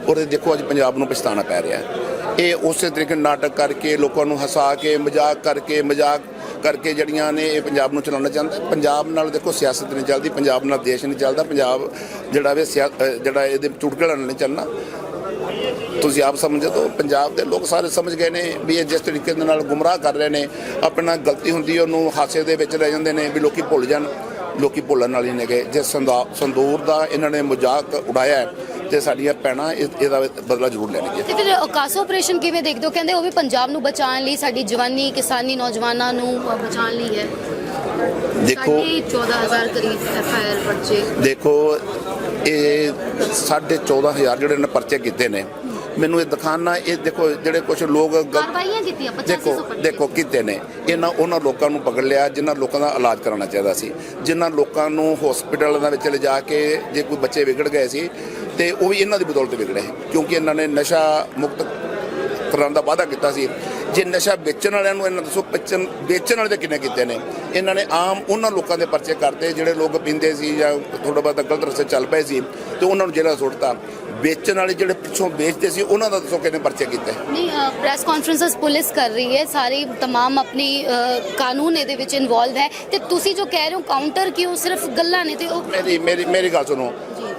ਔਰ ਦੇਖੋ ਅੱਜ ਪੰਜਾਬ ਨੂੰ ਪਛਤਾਣਾ ਪੈ ਰਿਹਾ ਹੈ। ਇਹ ਉਸੇ ਤਰੀਕੇ ਨਾਟਕ ਕਰਕੇ ਲੋਕਾਂ ਨੂੰ ਹਸਾ ਕੇ, ਮਜ਼ਾਕ ਕਰਕੇ ਮਜ਼ਾਕ ਕਰਕੇ ਜਿਹੜੀਆਂ ਨੇ ਇਹ ਪੰਜਾਬ ਨੂੰ ਚਲਾਉਣਾ ਚਾਹੁੰਦਾ ਪੰਜਾਬ ਨਾਲ ਦੇਖੋ ਸਿਆਸਤ ਨਹੀਂ ਚੱਲਦੀ, ਪੰਜਾਬ ਨਾਲ ਦੇਸ਼ ਨਹੀਂ ਚੱਲਦਾ। ਪੰਜਾਬ ਜਿਹੜਾ ਵੇ ਸਿਆ- ਜਿਹੜਾ ਇਹਦੇ ਚੁਟਕਲੇ ਨਾਲ ਨਹੀਂ ਚੱਲਣਾ। ਤੁਸੀਂ ਆਪ ਸਮਝੋ ਤਾਂ ਪੰਜਾਬ ਦੇ ਲੋਕ ਸਾਰੇ ਸਮਝ ਗਏ ਨੇ ਵੀ ਇਹ ਜਿਸ ਤਰੀਕੇ ਦੇ ਨਾਲ ਗੁੰਮਰਾਹ ਕਰ ਰਹੇ ਨੇ, ਆਪਣਾ ਗਲਤੀ ਹੁੰਦੀ ਉਹਨੂੰ ਹਾਸੇ ਦੇ ਵਿੱਚ ਰਹਿ ਜਾਂਦੇ ਨੇ ਵੀ ਲੋਕੀ ਭੁੱਲ ਜਾਣ, ਲੋਕੀ ਭੁੱਲਣ ਵਾਲੀ ਗਏ ਜੇ ਸੰਦਾ- ਸੰਦੂਰ ਦਾ ਇਹਨਾਂ ਨੇ ਮਜ਼ਾਕ ਉਡਾਇਆ ਤੇ ਸਾਡੀਆਂ ਪੈਣਾ ਇਹਦਾ ਬਦਲਾ ਜ਼ਰੂਰ ਲੈਣਗੇ। ਤੇ ਫਿਰ ਆਪਰੇਸ਼ਨ ਕਿਵੇਂ ਦੇਖਦੇ ਹੋ? ਕਹਿੰਦੇ ਉਹ ਵੀ ਪੰਜਾਬ ਨੂੰ ਬਚਾਉਣ ਲਈ ਸਾਡੀ ਜਵਾਨੀ ਕਿਸਾਨੀ ਨੌਜਵਾਨਾਂ ਨੂੰ ਬਚਾਉਣ ਲਈ ਹੈ। ਦੇਖੋ ਸਾਡੀ 14000 ਕਰੀਬ ਐਫ ਆਈ ਆਰ ਪਰਚੇ। ਦੇਖੋ ਇਹ 14500 ਜਿਹੜੇ ਨੇ ਪਰਚੇ ਕੀਤੇ ਨੇ ਮੈਨੂੰ ਇਹ ਦਿਖਾਣਾ ਇਹ ਦੇਖੋ ਜਿਹੜੇ ਕੁਝ ਲੋਕ ਕਾਰਵਾਈਆਂ ਕੀਤੀਆਂ 8500 ਦੇਖੋ ਦੇਖੋ ਕਿਤੇ ਨੇ। ਇਹਨਾਂ ਉਹਨਾਂ ਲੋਕਾਂ ਨੂੰ ਪਕੜ ਲਿਆ ਜਿਨ੍ਹਾਂ ਲੋਕਾਂ ਦਾ ਇਲਾਜ ਕਰਾਉਣਾ ਚਾਹੀਦਾ ਸੀ। ਜਿਨ੍ਹਾਂ ਲੋਕਾਂ ਨੂੰ ਹਸਪੀਟਲਾਂ ਦੇ ਵਿੱਚ ਲਿਜਾ ਕੇ ਜੇ ਕੋਈ ਬੱਚੇ ਵਿਗੜ ਗਏ ਸੀ ਤੇ ਉਹ ਵੀ ਇਹਨਾਂ ਦੀ ਬਦੌਲਤ ਵਿਗੜੇ ਕਿਉਂਕਿ ਇਹਨਾਂ ਨੇ ਨਸ਼ਾ ਮੁਕਤ ਕਰਾਉਣ ਦਾ ਵਾਅਦਾ ਕੀਤਾ ਸੀ। ਜੇ ਨਸ਼ਾ ਵੇਚਣ ਵਾਲਿਆਂ ਨੂੰ ਇਹਨਾਂ ਦੱਸੋ ਵੇਚਣ ਵੇਚਣ ਵਾਲੇ ਤੇ ਕਿੰਨੇ ਕੀਤੇ ਨੇ? ਇਹਨਾਂ ਨੇ ਆਮ ਉਹਨਾਂ ਲੋਕਾਂ ਦੇ ਪਰਚੇ ਕਰਤੇ ਜਿਹੜੇ ਲੋਕ ਪੀਂਦੇ ਸੀ ਜਾਂ ਥੋੜਾ ਬਹੁਤਾ ਗਲਤ ਰਸਤੇ ਚੱਲ ਪਏ ਸੀ ਤੇ ਉਹਨਾਂ ਨੂੰ ਜੇਲ੍ਹਾਂ ਸੁੱਟਤਾ। ਵੇਚਣ ਵਾਲੇ ਜਿਹੜੇ ਪਿੱਛੋਂ ਵੇਚਦੇ ਸੀ ਉਹਨਾਂ ਦਾ ਦੱਸੋ ਕਿੰਨੇ ਪਰਚੇ ਕੀਤੇ? ਨਹੀਂ ਪ੍ਰੈਸ ਕਾਨਫਰੰਸਸ ਪੁਲਿਸ ਕਰ ਰਹੀ ਹੈ ਸਾਰੀ ਤਮਾਮ ਆਪਣੀ ਕਾਨੂੰਨ ਇਹਦੇ ਵਿੱਚ ਇਨਵੋਲਵ ਹੈ। ਤੇ ਤੁਸੀਂ ਜੋ ਕਹਿ ਰਹੇ ਹੋ ਕਾਊਂਟਰ ਕਿਉਂ? ਸਿਰਫ ਗੱਲਾਂ ਨੇ ਤੇ ਉਹ ਮੇਰੀ ਮੇਰੀ ਮੇਰੀ ਗੱਲ ਸੁਣੋ।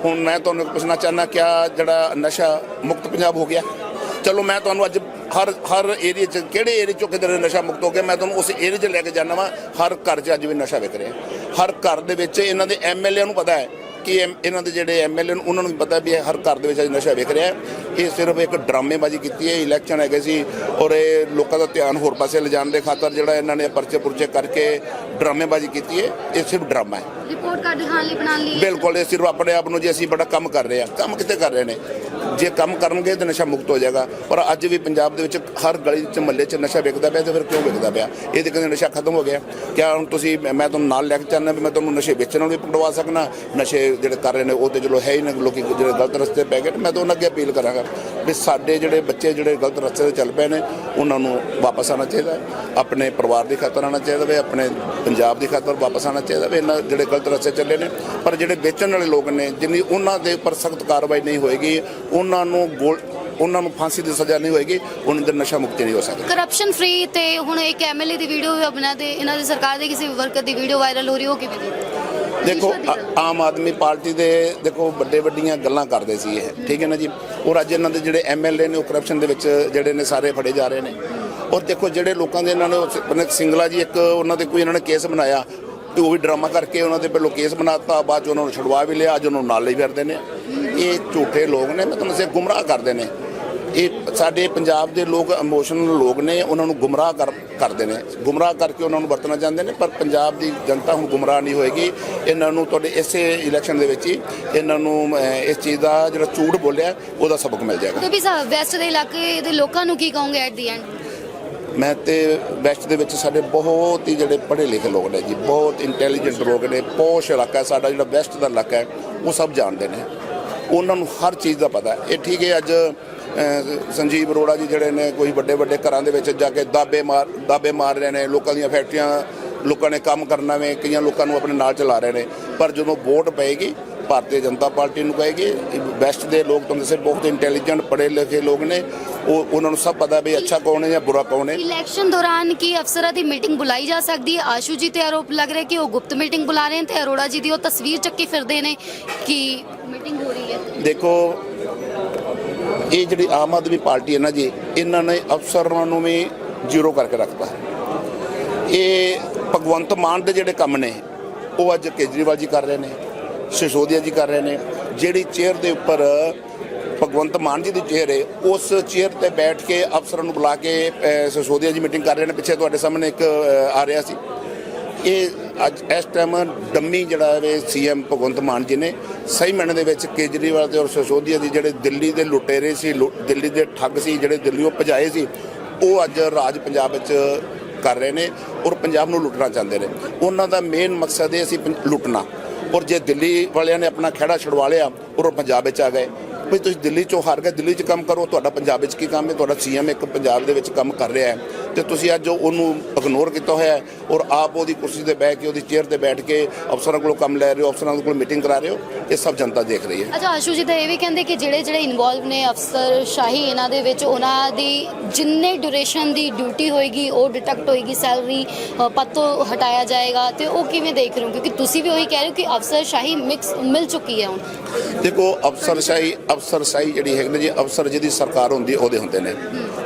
ਹੁਣ ਮੈਂ ਤੁਹਾਨੂੰ ਪੁੱਛਣਾ ਚਾਹੁੰਦਾ, ਕਿਆ ਜਿਹੜਾ ਨਸ਼ਾ ਮੁਕਤ ਪੰਜਾਬ ਹੋ ਗਿਆ? ਚਲੋ, ਮੈਂ ਤੁਹਾਨੂੰ ਅੱਜ ਹਰ ਹਰ ਏਰੀਆ 'ਚ, ਕਿਹੜੇ ਏਰੀਆ 'ਚੋਂ ਕਿਧਰ ਨਸ਼ਾ ਮੁਕਤ ਹੋ ਗਿਆ, ਮੈਂ ਤੁਹਾਨੂੰ ਉਸ ਏਰੀਆ 'ਚ ਲੈ ਕੇ ਜਾਣਾ ਵਾ। ਹਰ ਘਰ 'ਚ ਅੱਜ ਵੀ ਨਸ਼ਾ ਵਿਕ ਰਿਹਾ। ਹਰ ਘਰ ਦੇ ਵਿੱਚ ਇਹਨਾਂ ਦੇ ਐਮਐਲਏ ਨੂੰ ਪਤਾ ਹੈ ਕਿ ਇਹ- ਇਹਨਾਂ ਦੇ ਜਿਹੜੇ ਐਮਐਲਏ ਨੂੰ ਉਹਨਾਂ ਨੂੰ ਵੀ ਪਤਾ ਵੀ ਇਹ ਹਰ ਘਰ ਦੇ ਵਿੱਚ ਅੱਜ ਨਸ਼ਾ ਵਿਕ ਰਿਹਾ। ਇਹ ਸਿਰਫ ਇੱਕ ਡਰਾਮੇਬਾਜ਼ੀ ਕੀਤੀ ਹੈ ਇਲੈਕਸ਼ਨ ਹੈਗੇ ਸੀ ਔਰ ਇਹ ਲੋਕਾਂ ਦਾ ਧਿਆਨ ਹੋਰ ਪਾਸੇ ਲਿਜਾਣ ਦੇ ਖਾਤਰ ਜਿਹੜਾ ਇਹਨਾਂ ਨੇ ਪਰਚੇ ਪੁਰਚੇ ਕਰਕੇ ਡਰਾਮੇਬਾਜ਼ੀ ਕੀਤੀ ਹੈ। ਇਹ ਸਿਰਫ ਡਰਾਮਾ ਹੈ। ਰਿਪੋਰਟ ਕਾਰਡ ਦਿਖਾਉਣ ਲਈ ਬਣਾਉਣ ਲਈ। ਬਿਲਕੁਲ ਇਹ ਸਿਰਫ ਆਪਣੇ ਆਪ ਨੂੰ ਜੇ ਅਸੀਂ ਬੜਾ ਕੰਮ ਕਰ ਰਹੇ ਹਾਂ। ਕੰਮ ਕਿੱਥੇ ਕਰ ਰਹੇ ਨੇ? ਜੇ ਕੰਮ ਕਰਨਗੇ ਤਾਂ ਨਸ਼ਾ ਮੁਕਤ ਹੋ ਜਾਏਗਾ। ਪਰ ਅੱਜ ਵੀ ਪੰਜਾਬ ਦੇ ਵਿੱਚ ਹਰ ਗਲੀ ਚ ਮਹੱਲੇ ਚ ਨਸ਼ਾ ਵਿਕਦਾ ਪਿਆ ਤੇ ਫਿਰ ਕਿਉਂ ਵਿਕਦਾ ਪਿਆ? ਇਹ ਤੇ ਕਹਿੰਦੇ ਨਸ਼ਾ ਖਤਮ ਹੋ ਗਿਆ। ਕਿਆ ਹੁਣ ਤੁਸੀਂ, ਮੈਂ ਮੈਂ ਤੁਹਾਨੂੰ ਨਾਲ ਲੈ ਕੇ ਚੱਲਣਾ ਵੀ ਮੈਂ ਤੁਹਾਨੂੰ ਨਸ਼ੇ ਵੇਚਣ ਨੂੰ ਵੀ ਪਕੜਵਾ ਸਕਣਾ। ਨਸ਼ੇ ਜਿਹੜੇ ਕਰ ਰਹੇ ਨੇ ਉਹ ਤੇ ਚਲੋ ਹੈ ਹੀ ਨਾ, ਲੋਕੀ ਜਿਹੜੇ ਗਲਤ ਰਸਤੇ ਪੈ ਗਏ ਮੈਂ ਤਾਂ ਉਹਨਾਂ ਅੱਗੇ ਅਪੀਲ ਕਰਾਂਗਾ ਵੀ ਸਾਡੇ ਜਿਹੜੇ ਬੱਚੇ ਜਿਹੜੇ ਗਲਤ ਰਸਤੇ ਤੇ ਚੱਲ ਪਏ ਨੇ, ਉਹਨਾਂ ਨੂੰ ਵਾਪਸ ਆਉਣਾ ਚਾਹੀਦਾ। ਆਪਣੇ ਪਰਿਵਾਰ ਦੀ ਖਾਤਰ ਆਉਣਾ ਚਾਹੀਦਾ ਵੇ, ਆਪਣੇ ਪੰਜਾਬ ਦੀ ਖਾਤਰ ਵਾਪਸ ਆਉਣਾ ਚਾਹੀਦਾ ਵੀ। ਇਹਨਾਂ ਜਿਹੜੇ ਗਲਤ ਰਸਤੇ ਚੱਲੇ ਨੇ, ਪਰ ਜਿਹੜੇ ਵੇਚਣ ਵਾਲੇ ਲੋਕ ਨੇ, ਜਿੰਨੀ ਉਹਨਾਂ ਦੇ ਉੱਪਰ ਸਖਤ ਕਾਰਵਾਈ ਨਹੀਂ ਹੋਏਗੀ ਉਹ ਉਹਨਾਂ ਨੂੰ ਗੋਲ ਉਹਨਾਂ ਨੂੰ ਫਾਂਸੀ ਦੀ ਸਜ਼ਾ ਨਹੀਂ ਹੋਏਗੀ ਉਹਨਾਂ ਦੇ ਨਸ਼ਾ ਮੁਕਤੀ ਨਹੀਂ ਹੋ ਸਕਦੀ। ਕਰਪਸ਼ਨ ਫ੍ਰੀ ਤੇ ਹੁਣ ਇੱਕ ਐਮਐਲਏ ਦੀ ਵੀਡੀਓ ਵੀ ਆਪਣਾ ਤੇ ਇਹਨਾਂ ਦੀ ਸਰਕਾਰ ਦੇ ਕਿਸੇ ਵਰਕਰ ਦੀ ਵੀਡੀਓ ਵਾਇਰਲ ਹੋ ਰਹੀ ਉਹ ਕਿਵੇਂ ਦੀ ਦੇਖੋ ਆਮ ਆਦਮੀ ਪਾਰਟੀ ਦੇ ਦੇਖੋ ਵੱਡੇ ਵੱਡੀਆਂ ਗੱਲਾਂ ਕਰਦੇ ਸੀ ਇਹ ਠੀਕ ਹੈ ਨਾ ਜੀ? ਔਰ ਅੱਜ ਇਹਨਾਂ ਦੇ ਜਿਹੜੇ ਐਮਐਲਏ ਨੇ ਉਹ ਕਰਪਸ਼ਨ ਦੇ ਵਿੱਚ ਜਿਹੜੇ ਨੇ ਸਾਰੇ ਫੜੇ ਜਾ ਰਹੇ ਨੇ। ਔਰ ਦੇਖੋ ਜਿਹੜੇ ਲੋਕਾਂ ਦੇ ਇਹਨਾਂ ਨੇ ਸਿੰਗਲਾ ਜੀ ਇੱਕ ਉਹਨਾਂ ਦੇ ਕੋਈ ਇਹਨਾਂ ਨੇ ਕੇਸ ਬਣਾਇਆ ਤੇ ਉਹ ਵੀ ਡਰਾਮਾ ਕਰਕੇ ਉਹਨਾਂ ਦੇ ਪਹਿਲੋਂ ਕੇਸ ਬਣਾਤਾ, ਬਾਅਦ ਚ ਉਹਨਾਂ ਨੂੰ ਛੁਡਵਾ ਵੀ ਲਿਆ, ਅੱਜ ਉਹਨਾਂ ਨੂੰ ਨਾਲ ਲਈ ਫਿਰਦੇ ਨੇ। ਇਹ ਝੂਠੇ ਲੋਕ ਨੇ, ਮੈਂ ਤੁਹਾਨੂੰ ਸੇ ਗੁੰਮਰਾਹ ਕਰਦੇ ਨੇ। ਇਹ ਸਾਡੇ ਪੰਜਾਬ ਦੇ ਲੋਕ ਇਮੋਸ਼ਨਲ ਲੋਕ ਨੇ, ਉਹਨਾਂ ਨੂੰ ਗੁੰਮਰਾਹ ਕਰ, ਕਰਦੇ ਨੇ। ਗੁੰਮਰਾਹ ਕਰਕੇ ਉਹਨਾਂ ਨੂੰ ਵਰਤਣਾ ਚਾਹੁੰਦੇ ਨੇ, ਪਰ ਪੰਜਾਬ ਦੀ ਜਨਤਾ ਹੁਣ ਗੁੰਮਰਾਹ ਨਹੀਂ ਹੋਏਗੀ। ਇਹਨਾਂ ਨੂੰ ਤੁਹਾਡੇ ਇਸੇ ਇਲੈਕਸ਼ਨ ਦੇ ਵਿੱਚ ਹੀ ਇਹਨਾਂ ਨੂੰ ਇਸ ਚੀਜ਼ ਦਾ ਜਿਹੜਾ ਝੂਠ ਬੋਲਿਆ, ਉਹਦਾ ਸਬਕ ਮਿਲ ਜਾਏਗਾ। ਤੇ ਵੈਸਟ ਦੇ ਇਲਾਕੇ ਦੇ ਲੋਕਾਂ ਨੂੰ ਕੀ ਕਹੋਗੇ ਐਟ ਦੀ ਐਂਡ ਮੈਂ ਤੇ ਵੈਸਟ ਦੇ ਵਿੱਚ ਸਾਡੇ ਬਹੁਤ ਹੀ ਜਿਹੜੇ ਪੜ੍ਹੇ ਲਿਖੇ ਲੋਕ ਨੇ ਜੀ, ਬਹੁਤ ਇੰਟੈਲੀਜੈਂਟ ਲੋਕ ਨੇ ਪੋਸ਼ ਇਲਾਕਾ ਸਾਡਾ ਜਿਹੜਾ ਵੈਸਟ ਦਾ ਇਲਾਕਾ ਹੈ, ਉਹ ਸਭ ਜਾਣਦੇ ਨੇ। ਉਹਨਾਂ ਨੂੰ ਹਰ ਚੀਜ਼ ਦਾ ਪਤਾ ਇਹ ਠੀਕ ਹੈ, ਅੱਜ ਸੰਜੀਵ ਅਰੋੜਾ ਜੀ ਜਿਹੜੇ ਨੇ ਕੋਈ ਵੱਡੇ ਵੱਡੇ ਘਰਾਂ ਦੇ ਵਿੱਚ ਜਾ ਕੇ ਦਾਬੇ ਮਾਰ ਦਾਬੇ ਮਾਰ ਰਹੇ ਨੇ, ਲੋਕਾਂ ਦੀਆਂ ਫੈਕਟਰੀਆਂ, ਲੋਕਾਂ ਨੇ ਕੰਮ ਕਰਨਾ ਵੇ, ਕਈਆਂ ਲੋਕਾਂ ਨੂੰ ਆਪਣੇ ਨਾਲ ਚਲਾ ਰਹੇ ਨੇ। ਪਰ ਜਦੋਂ ਵੋਟ ਪਏਗੀ, ਭਾਰਤੀ ਜਨਤਾ ਪਾਰਟੀ ਨੂੰ ਕਹੇਗੀ ਵੈਸਟ ਦੇ ਲੋਕ ਤੁਹਾਨੂੰ ਦੱਸੇ ਬਹੁਤ ਇੰਟੈਲੀਜੈਂਟ ਪੜ੍ਹੇ ਲਿਖੇ ਲੋਕ ਨੇ। ਉਹ ਉਹਨਾਂ ਨੂੰ ਸਭ ਪਤਾ ਵੀ ਅੱਛਾ ਕੌਣ ਹੈ ਜਾਂ ਬੁਰਾ ਕੌਣ ਹੈ। ਇਲੈਕਸ਼ਨ ਦੌਰਾਨ ਕੀ ਅਫਸਰਾਂ ਦੀ ਮੀਟਿੰਗ ਬੁਲਾਈ ਜਾ ਸਕਦੀ ਹੈ? ਆਸ਼ੂ ਜੀ ਤੇ ਆਰੋਪ ਲੱਗ ਰਿਹਾ ਕਿ ਉਹ ਗੁਪਤ ਮੀਟਿੰਗ ਬੁਲਾ ਰਹੇ ਨੇ ਤੇ ਅਰੋੜਾ ਜੀ ਦੀ ਉਹ ਤਸਵੀਰ ਚੱਕੀ ਫਿਰਦੇ ਨੇ ਕਿ ਮੀਟਿੰਗ ਹੋ ਰਹੀ ਹੈ। ਦੇਖੋ ਇਹ ਜਿਹੜੀ ਆਮ ਆਦਮੀ ਪਾਰਟੀ ਹੈ ਨਾ ਜੀ ਇਹਨਾਂ ਨੇ ਅਫਸਰਾਂ ਨੂੰ ਵੀ ਜ਼ੀਰੋ ਕਰਕੇ ਰੱਖਤਾ। ਇਹ ਭਗਵੰਤ ਮਾਨ ਦੇ ਜਿਹੜੇ ਕੰਮ ਨੇ ਉਹ ਅੱਜ ਕੇਜਰੀਵਾਲ ਜੀ ਕਰ ਰਹੇ ਨੇ ਸਿਸੋਦੀਆ ਜੀ ਕਰ ਰਹੇ ਨੇ ਜਿਹੜੀ ਚੇਅਰ ਦੇ ਉੱਪਰ ਭਗਵੰਤ ਮਾਨ ਜੀ ਦੀ ਚੇਅਰ ਹੈ ਉਸ ਚੇਅਰ ਤੇ ਬੈਠ ਕੇ ਅਫਸਰਾਂ ਨੂੰ ਬੁਲਾ ਕੇ ਸਸੋਦੀਆ ਜੀ ਮੀਟਿੰਗ ਕਰ ਰਹੇ ਨੇ। ਪਿੱਛੇ ਤੁਹਾਡੇ ਸਾਹਮਣੇ ਇੱਕ ਆ ਰਿਹਾ ਸੀ। ਇਹ ਅੱਜ ਇਸ ਟਾਈਮ ਡੰਮੀ ਜਿਹੜਾ ਹੈ ਸੀਐਮ ਭਗਵੰਤ ਮਾਨ ਜੀ ਨੇ ਸਹੀ ਮਾਇਨੇ ਦੇ ਵਿੱਚ ਕੇਜਰੀਵਾਲ ਤੇ ਔਰ ਸਸੋਦੀਆ ਦੀ ਜਿਹੜੇ ਦਿੱਲੀ ਦੇ ਲੁਟੇਰੇ ਸੀ ਲੁ- ਦਿੱਲੀ ਦੇ ਠੱਗ ਸੀ, ਜਿਹੜੇ ਦਿੱਲੀੋਂ ਭਜਾਏ ਸੀ, ਉਹ ਅੱਜ ਰਾਜ ਪੰਜਾਬ ਵਿੱਚ ਕਰ ਰਹੇ ਨੇ ਔਰ ਪੰਜਾਬ ਨੂੰ ਲੁੱਟਣਾ ਚਾਹੁੰਦੇ ਨੇ। ਉਹਨਾਂ ਦਾ ਮੇਨ ਮਕਸਦ ਇਹ ਅਸੀਂ ਪੰ- ਲੁੱਟਣਾ। ਔਰ ਜੇ ਦਿੱਲੀ ਵਾਲਿਆਂ ਨੇ ਆਪਣਾ ਖਹਿੜਾ ਛੁਡਵਾ ਲਿਆ, ਔਰ ਉਹ ਪੰਜਾਬ ਵਿੱਚ ਆ ਗਏ। ਵੀ ਤੁਸੀਂ ਦਿੱਲੀ ਚੋਂ ਹਾਰ ਗਏ ਦਿੱਲੀ 'ਚ ਕੰਮ ਕਰੋ ਤੁਹਾਡਾ ਪੰਜਾਬ ਵਿੱਚ ਕੀ ਕੰਮ ਹੈ? ਤੁਹਾਡਾ ਸੀਐਮ ਇੱਕ ਪੰਜਾਬ ਦੇ ਵਿੱਚ ਕੰਮ ਕਰ ਰਿਹਾ ਹੈ ਤੇ ਤੁਸੀਂ ਅੱਜ ਉਹਨੂੰ ਇਗਨੋਰ ਕੀਤਾ ਹੋਇਆ ਹੈ ਔਰ ਆਪ ਉਹਦੀ ਕੁਰਸੀ ਤੇ ਬਹਿ ਕੇ ਉਹਦੀ ਚੇਅਰ ਤੇ ਬੈਠ ਕੇ ਅਫਸਰਾਂ ਕੋਲੋਂ ਕੰਮ ਲੈ ਰਹੇ ਹੋ ਅਫਸਰਾਂ ਕੋਲ ਮੀਟਿੰਗ ਕਰਾ ਰਹੇ ਹੋ? ਇਹ ਸਭ ਜਨਤਾ ਦੇਖ ਰਹੀ ਹੈ। ਅੱਛਾ ਆਸ਼ੂ ਜੀ ਤਾਂ ਇਹ ਵੀ ਕਹਿੰਦੇ ਕਿ ਜਿਹੜੇ ਜਿਹੜੇ ਇਨਵੋਲਵ ਨੇ ਅਫਸਰ ਸ਼ਾਹੀ ਇਹਨਾਂ ਦੇ ਵਿੱਚ ਉਹਨਾਂ ਦੀ ਜਿੰਨੇ ਡਿਊਰੇਸ਼ਨ ਦੀ ਡਿਊਟੀ ਹੋਏਗੀ ਉਹ ਡਿਟੈਕਟ ਹੋਏਗੀ ਸੈਲਰੀ ਪਦ ਤੋਂ ਹਟਾਇਆ ਜਾਏਗਾ ਤੇ ਉਹ ਕਿਵੇਂ ਦੇਖ ਰਹੇ ਹੋ? ਕਿਉਂਕਿ ਤੁਸੀਂ ਵੀ ਉਹੀ ਕਹਿ ਰਹੇ ਹੋ ਕਿ ਅਫਸਰ ਸ਼ਾਹੀ ਮਿਕਸ ਮਿਲ ਚੁੱਕੀ ਹੈ ਹੁਣ। ਦੇਖੋ ਅਫਸਰਸ਼ਾਹੀ ਅਫਸਰਸ਼ਾਹੀ ਜਿਹੜੀ ਹੈਗੀ ਨਾ, ਜੀ ਅਫਸਰ ਜਿਹਦੀ ਸਰਕਾਰ ਹੁੰਦੀ, ਉਹਦੇ ਹੁੰਦੇ ਨੇ।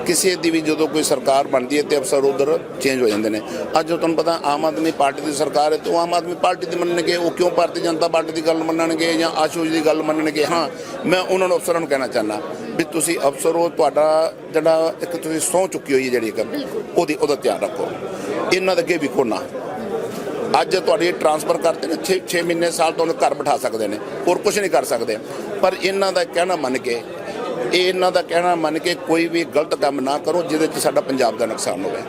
ਕਿਸੇ ਦੀ ਵੀ ਜਦੋਂ ਕੋਈ ਸਰਕਾਰ ਬਣਦੀ ਹੈ ਤੇ ਅਫਸਰ ਉਧਰ ਚੇਂਜ ਹੋ ਜਾਂਦੇ ਨੇ। ਅੱਜ ਤੁਹਾਨੂੰ ਪਤਾ ਆਮ ਆਦਮੀ ਪਾਰਟੀ ਦੀ ਸਰਕਾਰ ਹੈ, ਤੇ ਉਹ ਆਮ ਆਦਮੀ ਪਾਰਟੀ ਦੀ ਮੰਨਣਗੇ, ਉਹ ਕਿਉਂ ਭਾਰਤੀ ਜਨਤਾ ਪਾਰਟੀ ਦੀ ਗੱਲ ਮੰਨਣਗੇ ਜਾਂ ਆਸ਼ੂਜ ਦੀ ਗੱਲ ਮੰਨਣਗੇ? ਹਾਂ, ਮੈਂ ਉਹਨਾਂ ਨੂੰ ਅਫਸਰਾਂ ਨੂੰ ਕਹਿਣਾ ਚਾਹੁੰਦਾ ਵੀ ਤੁਸੀਂ ਅਫਸਰ ਹੋ, ਤੁਹਾਡਾ ਜਿਹੜਾ ਇੱਕ ਤੁਸੀਂ ਸਹੁੰ ਚੁੱਕੀ ਹੋਈ ਹੈ ਜਿਹੜੀ ਇੱਕ, ਉਹਦੀ, ਉਹਦਾ ਧਿਆਨ ਰੱਖੋ। ਇਹਨਾਂ ਦੇ ਅੱਗੇ ਵਿਖੋ ਨਾ ਅੱਜ ਤੁਹਾਡੀ ਟ੍ਰਾਂਸਫਰ ਕਰਤੇ ਨੇ 6 6 ਮਹੀਨੇ, ਸਾਲ ਤੋਂ ਘਰ ਬਿਠਾ ਸਕਦੇ ਨੇ, ਹੋਰ ਕੁਝ ਨਹੀਂ ਕਰ ਸਕਦੇ। ਪਰ ਇਹਨਾਂ ਦਾ ਕਹਿਣਾ ਮੰਨ ਕੇ ਇਹ ਇਹਨਾਂ ਦਾ ਕਹਿਣਾ ਮੰਨ ਕੇ ਕੋਈ ਵੀ ਗਲਤ ਕੰਮ ਨਾ ਕਰੋ ਜਿਹਦੇ 'ਚ ਸਾਡਾ ਪੰਜਾਬ ਦਾ ਨੁਕਸਾਨ ਹੋਵੇ।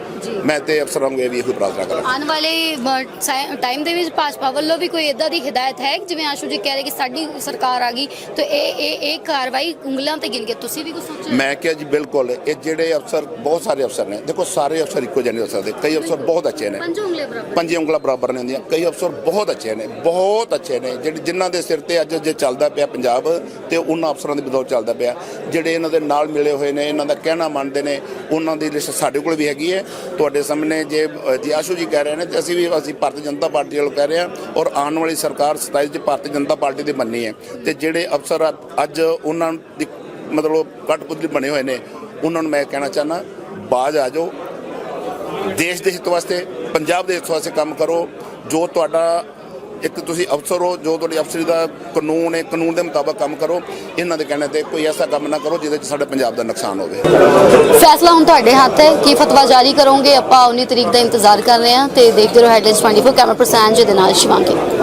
ਮੈਂ ਤੇ ਅਫਸਰਾਂ ਨੂੰ ਇਹ ਵੀ ਇਹੋ ਪ੍ਰਾਰਥਨਾ ਕਰਾਂਗਾ। ਆਉਣ ਵਾਲੇ ਟਾਈਮ ਦੇ ਵਿੱਚ ਭਾਜਪਾ ਵੱਲੋਂ ਵੀ ਕੋਈ ਇਦਾਂ ਦੀ ਹਦਾਇਤ ਹੈ? ਜਿਵੇਂ ਆਸ਼ੂ ਜੀ ਕਹਿ ਰਹੇ ਕਿ ਸਾਡੀ ਸਰਕਾਰ ਆ ਗਈ ਤੇ ਇਹ ਇਹ ਇਹ ਕਾਰਵਾਈ ਉਂਗਲਾਂ ਤੇ ਗਿਣ ਕੇ ਤੁਸੀਂ ਵੀ ਕੁਝ ਸੋਚਿਆ? ਮੈਂ ਕਿਹਾ ਜੀ ਬਿਲਕੁਲ। ਇਹ ਜਿਹੜੇ ਅਫਸਰ ਬਹੁਤ ਸਾਰੇ ਅਫਸਰ ਨੇ। ਦੇਖੋ ਸਾਰੇ ਅਫਸਰ ਇੱਕੋ ਜਿਹੇ ਨਹੀਂ ਹੋ ਸਕਦੇ ਕਈ ਅਫਸਰ ਬਹੁਤ ਅੱਛੇ ਨੇ। ਪੰਜ ਉਂਗਲੇ ਬਰਾਬਰ। ਪੰਜੇ ਉਂਗਲਾਂ ਬਰਾਬਰ ਨਹੀਂ ਹੁੰਦੀਆਂ। ਕਈ ਅਫਸਰ ਬਹੁਤ ਅੱਛੇ ਨੇ। ਬਹੁਤ ਅੱਛੇ ਨੇ। ਜਿਹੜੇ ਜਿਨ੍ਹਾਂ ਦੇ ਸਿਰ ਤੇ ਅੱਜ ਜੇ ਚੱਲਦਾ ਪਿਆ ਪੰਜਾਬ ਤੇ ਉਹਨਾਂ ਅਫਸਰਾਂ ਦੀ ਬਦੌਲਤ ਚੱਲਦਾ ਪਿਆ। ਜਿਹੜੇ ਇਹਨਾਂ ਦੇ ਨਾਲ ਮਿਲੇ ਹੋਏ ਨੇ, ਇਹਨਾਂ ਦਾ ਕਹਿਣਾ ਮੰਨਦੇ ਨੇ, ਉਹਨਾਂ ਦੀ ਲਿਸਟ ਸਾਡੇ ਕੋਲ ਵੀ ਹੈਗੀ ਹੈ। ਤੁਹਾਡੇ ਸਾਹਮਣੇ ਜੇ ਜੀ ਆਸ਼ੂ ਜੀ ਕਹਿ ਰਹੇ ਨੇ, ਤੇ ਅਸੀਂ ਵੀ, ਅਸੀਂ ਭਾਰਤੀ ਜਨਤਾ ਪਾਰਟੀ ਵੱਲੋਂ ਕਹਿ ਰਹੇ ਹਾਂ ਔਰ ਆਉਣ ਵਾਲੀ ਸਰਕਾਰ 27 ਚ ਭਾਰਤੀ ਜਨਤਾ ਪਾਰਟੀ ਦੀ ਮੰਨੀ ਹੈ। ਤੇ ਜਿਹੜੇ ਅਫਸਰ ਅੱਜ- ਉਹਨਾਂ ਦੀ ਮਤਲਬ ਕਠਪੁਤਲੀ ਬਣੇ ਹੋਏ ਨੇ, ਉਹਨਾਂ ਨੂੰ ਮੈਂ ਕਹਿਣਾ ਚਾਹਨਾ ਬਾਜ਼ ਆ ਜਾਓ। ਦੇਸ਼ ਦੇ ਹਿੱਤ ਵਾਸਤੇ, ਪੰਜਾਬ ਦੇ ਹਿੱਤ ਵਾਸਤੇ ਕੰਮ ਕਰੋ। ਜੋ ਤੁਹਾਡਾ ਇੱਕ ਤੁਸੀਂ ਅਫਸਰ ਹੋ, ਜੋ ਤੁਹਾਡੀ ਅਫਸਰੀ ਦਾ ਕਾਨੂੰਨ ਹੈ, ਕਾਨੂੰਨ ਦੇ ਮੁਤਾਬਕ ਕੰਮ ਕਰੋ। ਇਹਨਾਂ ਦੇ ਕਹਿਣੇ ਤੇ ਕੋਈ ਐਸਾ ਕੰਮ ਨਾ ਕਰੋ ਜਿਹਦੇ 'ਚ ਸਾਡੇ ਪੰਜਾਬ ਦਾ ਨੁਕਸਾਨ ਹੋਵੇ। ਫੈਸਲਾ ਹੁਣ ਤੁਹਾਡੇ ਹੱਥ ਹੈ। ਕੀ ਫਤਵਾ ਜਾਰੀ ਕਰੋਗੇ? ਆਪਾਂ 19 ਤਰੀਕ ਦਾ ਇੰਤਜ਼ਾਰ ਕਰ ਰਹੇ ਹਾਂ ਤੇ ਦੇਖਦੇ ਰਹੋ ਹੈਡਲਾਈਨਸ 24 ਕੈਮਰਾ ਪਰਸਨ ਜੀ ਦੇ ਨਾਲ ਸ਼ਿਵਾਂਗੀ।